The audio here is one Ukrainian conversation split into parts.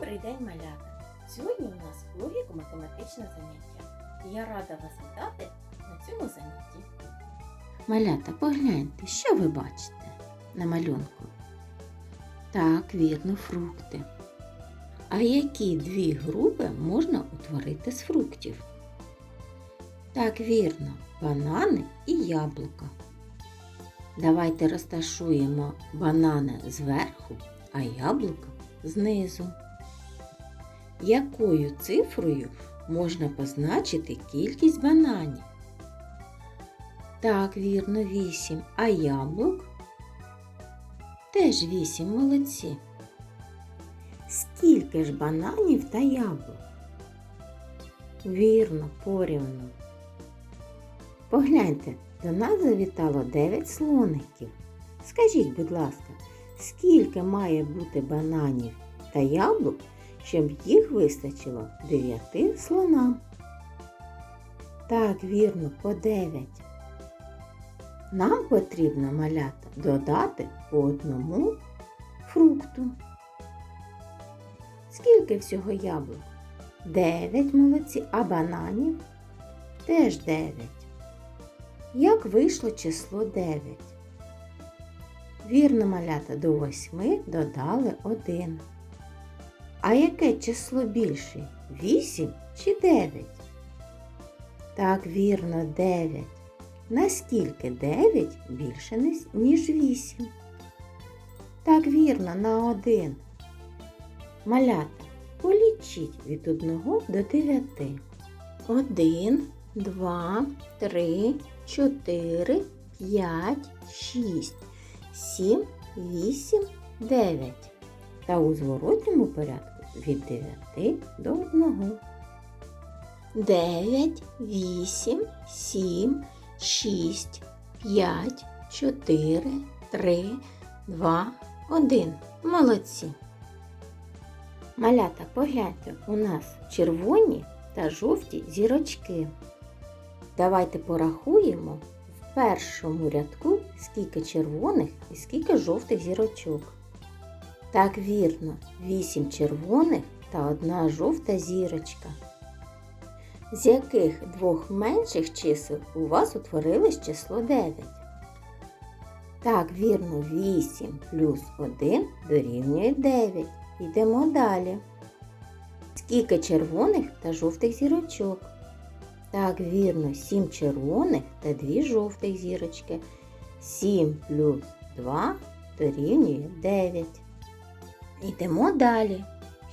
Добрий день, малята! Сьогодні у нас логіко-математичне заняття. Я рада вас вітати на цьому занятті. Малята, погляньте, що ви бачите на малюнку? Так, вірно, фрукти. А які дві групи можна утворити з фруктів? Так, вірно, банани і яблука. Давайте розташуємо банани зверху, а яблука знизу. Якою цифрою можна позначити кількість бананів? Так, вірно, вісім. А яблук? Теж вісім, молодці. Скільки ж бананів та яблук? Вірно, порівну. Погляньте, до нас завітало дев'ять слоників. Скажіть, будь ласка, скільки має бути бананів та яблук, щоб їх вистачило дев'яти слонам? Так, вірно, по дев'ять. Нам потрібно малята додати по одному фрукту. Скільки всього яблук? Дев'ять молодці, а бананів теж дев'ять. Як вийшло число дев'ять? Вірно, малята, до восьми додали один. А яке число більше? Вісім чи дев'ять? Так, вірно, дев'ять. Наскільки 9 більше ніж- ніж 8? Так вірно, на 1. Малята, полічіть від 1 до 9. 1, 2, 3, 4, 5, 6, 7, 8, 9. Та у зворотньому порядку від 9 до 1. 9, 8, 7, 6, 5, 4, 3, 2, 1. Молодці. Малята, погляньте, у нас червоні та жовті зірочки. Давайте порахуємо в першому рядку, скільки червоних і скільки жовтих зірочок. Так вірно, 8 червоних та одна жовта зірочка. З яких двох менших чисел у вас утворилось число 9? Так, вірно, 8 плюс 1 дорівнює 9. Йдемо далі. Скільки червоних та жовтих зірочок? Так, вірно, 7 червоних та 2 жовтих зірочки. 7 плюс 2 дорівнює 9. Йдемо далі.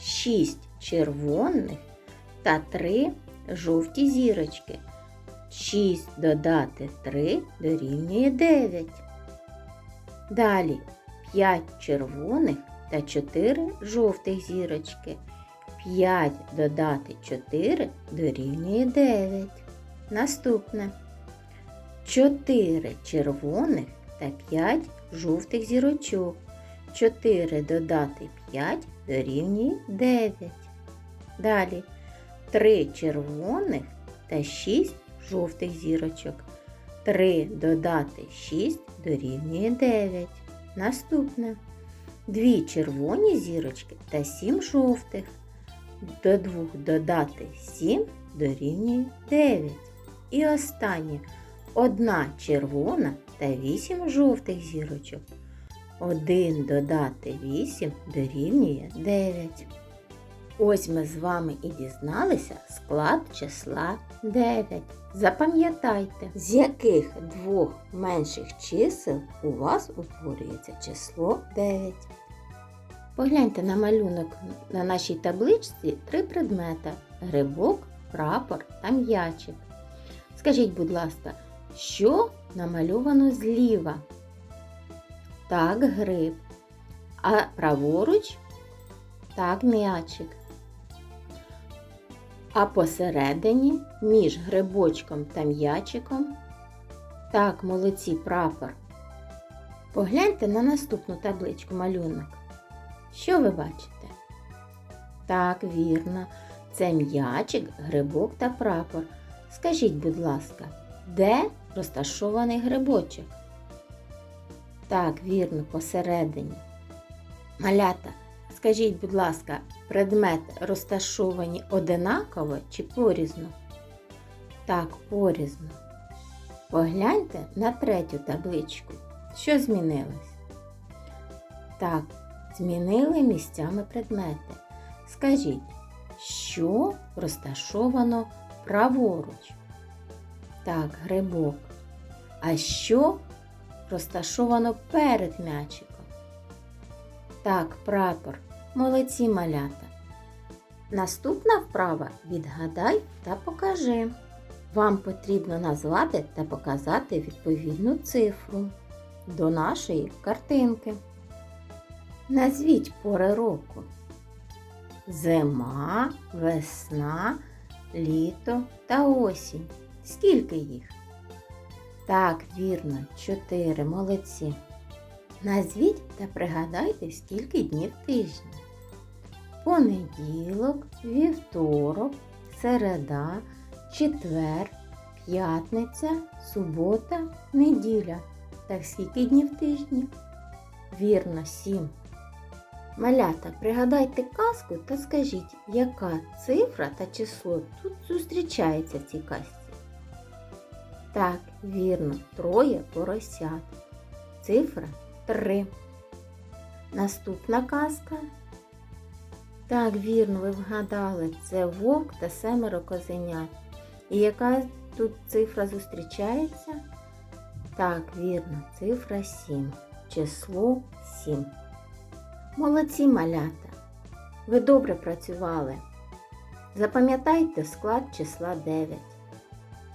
6 червоних та 3 жовті зірочки. 6 додати 3 дорівнює 9. Далі 5 червоних та 4 жовтих зірочки. 5 додати 4 дорівнює 9. Наступне 4 червоних та 5 жовтих зірочок. 4 додати 5 дорівнює 9. Далі 3 червоних та 6 жовтих зірочок. 3 додати 6 дорівнює 9. Наступне 2 червоні зірочки та 7 жовтих. До 2 додати 7 дорівнює 9. І останнє 1 червона та 8 жовтих зірочок. 1 додати 8 дорівнює 9. Ось ми з вами і дізналися склад числа 9. Запам'ятайте, з яких двох менших чисел у вас утворюється число 9. Погляньте на малюнок на нашій табличці три предмета: грибок, прапор та м'ячик. Скажіть, будь ласка, що намальовано зліва? Так, гриб. А праворуч так м'ячик. А посередині між грибочком та м'ячиком. Так, молодці прапор. Погляньте на наступну табличку малюнок. Що ви бачите? Так, вірно, це м'ячик, грибок та прапор. Скажіть, будь ласка, де розташований грибочок? Так, вірно, посередині. Малята, Скажіть, будь ласка, предмети розташовані одинаково чи порізно? Так, порізно. Погляньте на третю табличку. Що змінилось? Так, змінили місцями предмети. Скажіть, що розташовано праворуч? Так, грибок. А що розташовано перед м'ячиком? Так, прапор. Молодці малята. Наступна вправа відгадай та покажи. Вам потрібно назвати та показати відповідну цифру до нашої картинки. Назвіть пори року. Зима, весна, літо та осінь. Скільки їх? Так, вірно, чотири. Молодці. Назвіть та пригадайте, скільки днів тижня. Понеділок, вівторок, середа, четвер, п'ятниця, субота, неділя. Так скільки днів тижні? Вірно, сім. Малята, пригадайте казку та скажіть, яка цифра та число тут зустрічається в цій казці. Так, вірно, троє поросят. Цифра 3. Наступна казка. Так, вірно, ви вгадали, це вовк та семеро козенят. І яка тут цифра зустрічається? Так, вірно, цифра 7. Число 7. Молодці малята. Ви добре працювали. Запам'ятайте склад числа 9.